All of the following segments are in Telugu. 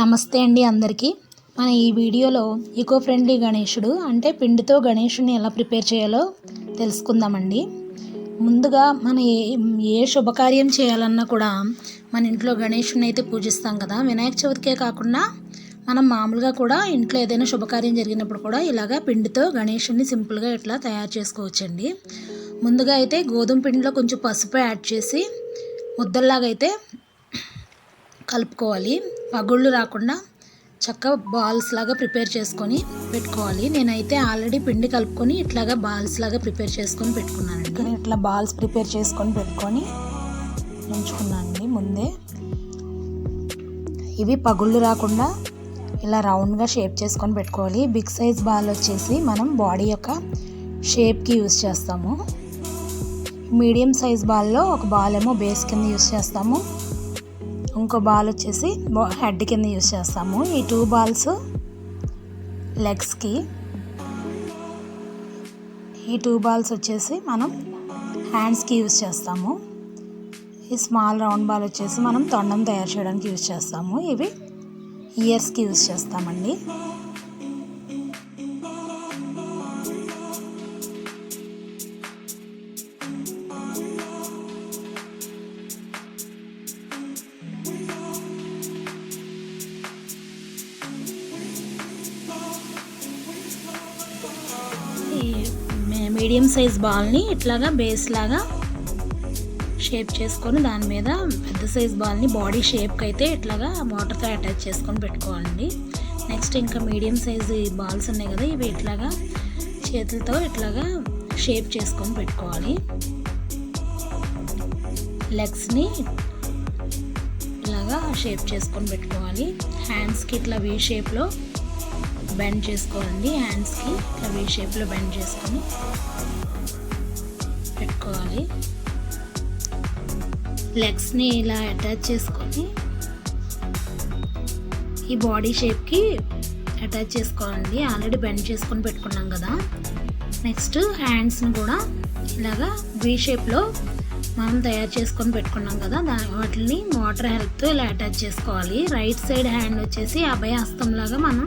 నమస్తే అండి అందరికీ. మన ఈ వీడియోలో ఈకో ఫ్రెండ్లీ గణేషుడు అంటే పిండితో గణేషుని ఎలా ప్రిపేర్ చేయాలో తెలుసుకుందామండి. ముందుగా మన ఏ ఏ శుభకార్యం చేయాలన్నా కూడా మన ఇంట్లో గణేషుని అయితే పూజిస్తాం కదా. వినాయక చవితికే కాకుండా మనం మామూలుగా కూడా ఇంట్లో ఏదైనా శుభకార్యం జరిగినప్పుడు కూడా ఇలాగా పిండితో గణేషుని సింపుల్గా ఇట్లా తయారు చేసుకోవచ్చండి. ముందుగా అయితే గోధుమ పిండిలో కొంచెం పసుపు యాడ్ చేసి ముద్దల్లాగా అయితే కలుపుకోవాలి. పగుళ్ళు రాకుండా చక్క బాల్స్ లాగా ప్రిపేర్ చేసుకొని పెట్టుకోవాలి. నేనైతే ఆల్రెడీ పిండి కలుపుకొని ఇట్లాగా బాల్స్ లాగా ప్రిపేర్ చేసుకొని పెట్టుకున్నానండి. ఇట్లా బాల్స్ ప్రిపేర్ చేసుకొని పెట్టుకొని ఉంచుకున్నానండి ముందే. ఇవి పగుళ్ళు రాకుండా ఇలా రౌండ్గా షేప్ చేసుకొని పెట్టుకోవాలి. బిగ్ సైజ్ బాల్ వచ్చేసి మనం బాడీ యొక్క షేప్కి యూస్ చేస్తాము. మీడియం సైజ్ బాల్లో ఒక బాల్ ఏమో బేస్ కింద యూస్ చేస్తాము. ఇంకో బాల్ వచ్చేసి హెడ్ కింద యూజ్ చేస్తాము. ఈ టూ బాల్స్ లెగ్స్కి ఈ టూ బాల్స్ వచ్చేసి మనం హ్యాండ్స్కి యూజ్ చేస్తాము. ఈ స్మాల్ రౌండ్ బాల్ వచ్చేసి మనం తొండం తయారు చేయడానికి యూజ్ చేస్తాము. ఇవి ఇయర్స్కి యూజ్ చేస్తామండి. మీడియం సైజ్ బాల్ని ఇట్లాగా బేస్ లాగా షేప్ చేసుకొని దాని మీద పెద్ద సైజ్ బాల్ని బాడీ షేప్కి అయితే ఇట్లాగా వాటర్తో అటాచ్ చేసుకొని పెట్టుకోవాలండి. నెక్స్ట్ ఇంకా మీడియం సైజ్ బాల్స్ ఉన్నాయి కదా ఇవి ఇట్లాగా చేతులతో ఇట్లాగా షేప్ చేసుకొని పెట్టుకోవాలి. లెగ్స్ని ఇలాగా షేప్ చేసుకొని పెట్టుకోవాలి. హ్యాండ్స్కి ఇట్లా వీ షేప్లో బెండ్ చేసుకోవాలండి హ్యాండ్స్కి అవి షేప్లో బెండ్ చేసుకొని పెట్టుకోవాలి. లెగ్స్ని ఇలా అటాచ్ చేసుకొని ఈ బాడీ షేప్కి అటాచ్ చేసుకోవాలండి ఆల్రెడీ బెండ్ చేసుకొని పెట్టుకున్నాం కదా. నెక్స్ట్ హ్యాండ్స్ని కూడా ఇలాగా వీ షేప్లో మనం తయారు చేసుకొని పెట్టుకున్నాం కదా. దా వాటిని వాటర్ హెల్ప్తో ఇలా అటాచ్ చేసుకోవాలి. రైట్ సైడ్ హ్యాండ్ వచ్చేసి అభయ హస్తంలాగా మనం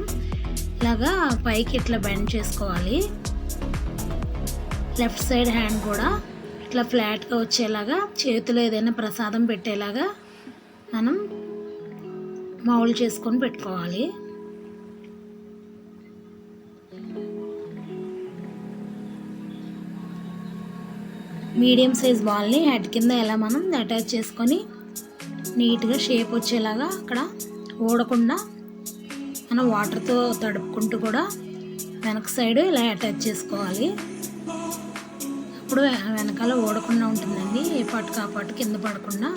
ఇలాగా పైకి ఇట్లా బెండ్ చేసుకోవాలి. లెఫ్ట్ సైడ్ హ్యాండ్ కూడా ఇట్లా ఫ్లాట్గా వచ్చేలాగా చేతిలో ఏదైనా ప్రసాదం పెట్టేలాగా మనం మౌల్ చేసుకొని పెట్టుకోవాలి. మీడియం సైజ్ బాల్ని హెడ్ కింద ఎలా మనం అటాచ్ చేసుకొని నీట్గా షేప్ వచ్చేలాగా అక్కడ ఓడకుండా మనం వాటర్తో తడుపుకుంటూ కూడా వెనక సైడ్ ఇలా అటాచ్ చేసుకోవాలి. అప్పుడు వెనకాల ఓడకుండా ఉంటుందండి. ఏ పాటు కాపాటు కింద పడకుండా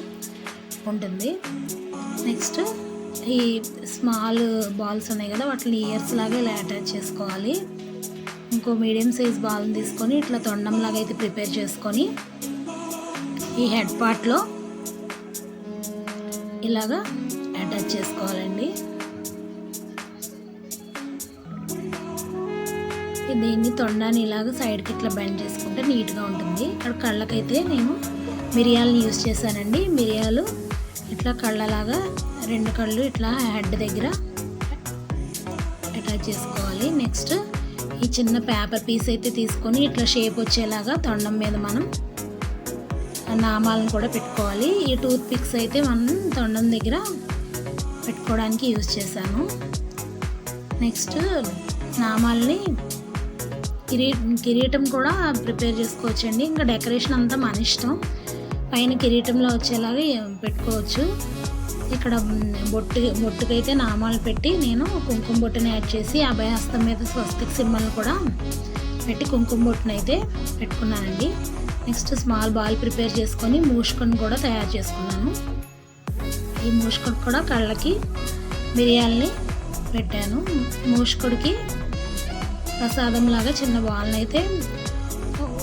ఉంటుంది. నెక్స్ట్ ఈ స్మాల్ బాల్స్ ఉన్నాయి కదా వాటిని ఇయర్స్ లాగా ఇలా అటాచ్ చేసుకోవాలి. ఇంకో మీడియం సైజ్ బాల్ని తీసుకొని ఇట్లా తొండంలాగా అయితే ప్రిపేర్ చేసుకొని ఈ హెడ్ పార్ట్లో ఇలాగా అటాచ్ చేసుకోవాలండి. దీన్ని తొండాన్ని ఇలాగ సైడ్కి ఇట్లా బెండ్ చేసుకుంటే నీట్గా ఉంటుంది. ఇక్కడ కళ్ళకైతే నేను మిరియాలను యూస్ చేశానండి. మిరియాలు ఇట్లా కళ్ళలాగా రెండు కళ్ళు ఇట్లా హెడ్ దగ్గర అటాచ్ చేసుకోవాలి. నెక్స్ట్ ఈ చిన్న పేపర్ పీస్ అయితే తీసుకొని ఇట్లా షేప్ వచ్చేలాగా తొండం మీద మనం నామాలను కూడా పెట్టుకోవాలి. ఈ టూత్ పిక్స్ అయితే మనం తొండం దగ్గర పెట్టుకోవడానికి యూజ్ చేశాను. నెక్స్ట్ నామాల్ని కిరీ కిరీటం కూడా ప్రిపేర్ చేసుకోవచ్చండి. ఇంకా డెకరేషన్ అంతా మన ఇష్టం. పైన కిరీటంలో వచ్చేలాగా పెట్టుకోవచ్చు. ఇక్కడ బొట్టు బొట్టుకైతే నామాలు పెట్టి నేను కుంకుమ బొట్టుని యాడ్ చేసి అభయహస్తం మీద స్వస్తిక్ సింబల్ కూడా పెట్టి కుంకుమ బొట్టును అయితే పెట్టుకున్నానండి. నెక్స్ట్ స్మాల్ బాల్ ప్రిపేర్ చేసుకొని మూషుకొని కూడా తయారు చేసుకున్నాను. ఈ మూషుకొని కూడా కళ్ళకి మిరియాలని పెట్టాను. మూషుకుడికి ప్రసాదం లాగా చిన్న బాల్ని అయితే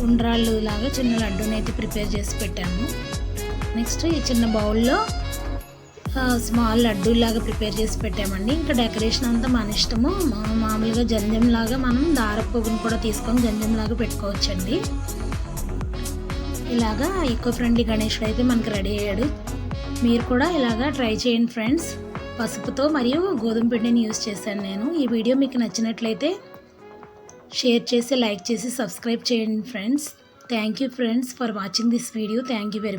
ఉండ్రాళ్ళు లాగా చిన్న లడ్డూని అయితే ప్రిపేర్ చేసి పెట్టాము. నెక్స్ట్ ఈ చిన్న బౌల్లో స్మాల్ లడ్డూ లాగా ప్రిపేర్ చేసి పెట్టామండి. ఇంకా డెకరేషన్ అంతా మన ఇష్టము. మామూలుగా జంజం లాగా మనం దారపువ్వుని కూడా తీసుకొని జంజం లాగా పెట్టుకోవచ్చండి. ఇలాగా ఈకో ఫ్రెండ్లీ గణేషుడు అయితే మనకి రెడీ అయ్యాడు. మీరు కూడా ఇలాగా ట్రై చేయండి ఫ్రెండ్స్. పసుపుతో మరియు గోధుమ పిండిని యూస్ చేశాను నేను. ఈ వీడియో మీకు నచ్చినట్లయితే షేర్ చేసి లైక్ చేసి సబ్స్క్రైబ్ చేయండి friends thank you friends for watching this video thank you very